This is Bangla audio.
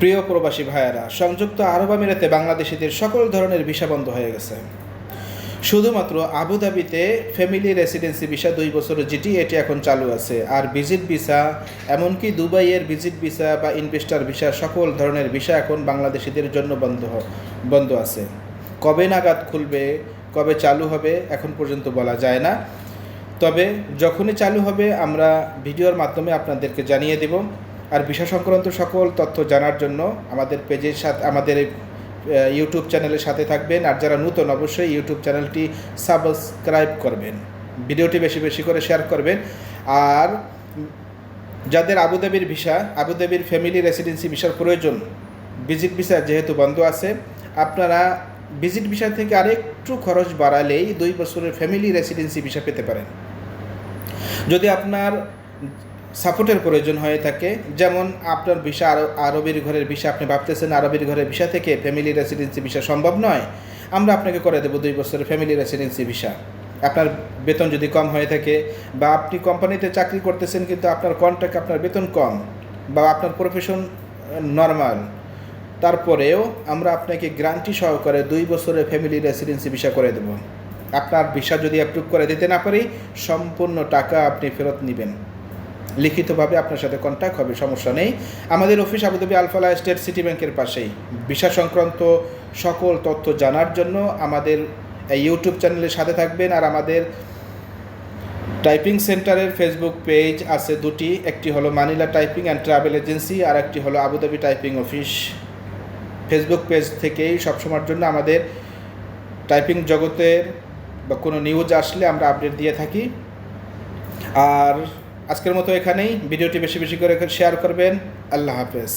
প্রিয় প্রবাসী ভাইয়েরা, সংযুক্ত আরব আমিরাতে বাংলাদেশিদের সকল ধরনের ভিসা বন্ধ হয়ে গেছে। শুধুমাত্র আবুধাবিতে ফ্যামিলি রেসিডেন্সি ভিসা দুই বছরের জিটি এটি এখন চালু আছে। আর ভিজিট ভিসা, এমনকি দুবাইয়ের ভিজিট ভিসা বা ইনভেস্টার ভিসা সকল ধরনের ভিসা এখন বাংলাদেশিদের জন্য বন্ধ বন্ধ আছে। কবে নাগাদ খুলবে, কবে চালু হবে, এখন পর্যন্ত বলা যায় না। তবে যখনই চালু হবে, আমরা ভিডিওর মাধ্যমে আপনাদেরকে জানিয়ে দেব। আর বিষয় সংক্রান্ত সকল তথ্য জানার জন্য আমাদের পেজের সাথে আমাদের ইউটিউব চ্যানেলের সাথে থাকবেন। আর যারা নতুন, অবশ্যই ইউটিউব চ্যানেলটি সাবস্ক্রাইব করবেন। ভিডিওটি বেশি বেশি করে শেয়ার করবেন। আর যাদের আবুধাবির ভিসা আবুধাবির ফ্যামিলি রেসিডেন্সি ভিসার প্রয়োজন ভিজিট ভিসা যেহেতু বন্ধ আছে, আপনারা ভিজিট ভিসা থেকে আরেকটু খরচ বাড়ালেই দুই বছরের ফ্যামিলি রেসিডেন্সি ভিসা পেতে পারেন। যদি আপনার সাপোর্টের প্রয়োজন হয়ে থাকে। যেমন আপনার ভিসা আরব আরবের ঘরের ভিসা, আপনি ভাবতেছেন আরবের ঘরের ভিসা থেকে ফ্যামিলি রেসিডেন্সি ভিসা সম্ভব নয়, আমরা আপনাকে করে দেবো দুই বছরের ফ্যামিলি রেসিডেন্সি ভিসা। আপনার বেতন যদি কম হয়ে থাকে বা আপনি কোম্পানিতে চাকরি করতেছেন কিন্তু আপনার কন্ট্রাক্ট আপনার বেতন কম বা আপনার প্রফেশন নর্মাল তারপরেও আমরা আপনাকে গ্যারান্টি সহকারে দুই বছরের ফ্যামিলি রেসিডেন্সি ভিসা করে দেব। আপনার ভিসা যদি অ্যাপ্রুভ করে দিতে না পারি, সম্পূর্ণ টাকা আপনি ফেরত নেবেন। লিখিতভাবে আপনার সাথে কন্ট্যাক্ট হবে, সমস্যা নেই। আমাদের office Abu Dhabi Al Falah state city ব্যাংকের পাশেই। ভিসা সংক্রান্ত সকল তথ্য জানার জন্য আমাদের এই ইউটিউব চ্যানেলের সাথে থাকবেন আর আমাদের টাইপিং সেন্টারের ফেসবুক পেজ আছে দুটি। একটি হলো Manila typing and travel agency আর একটি হলো Abu Dhabi typing office Facebook page থেকেই সবসময়ের জন্য আমাদের টাইপিং জগতের বা কোনো নিউজ আসলে আমরা আপডেট দিয়ে থাকি। আর আজকের মতো এখানেই। ভিডিওটি বেশি বেশি করে শেয়ার করবেন। আল্লাহ হাফেজ।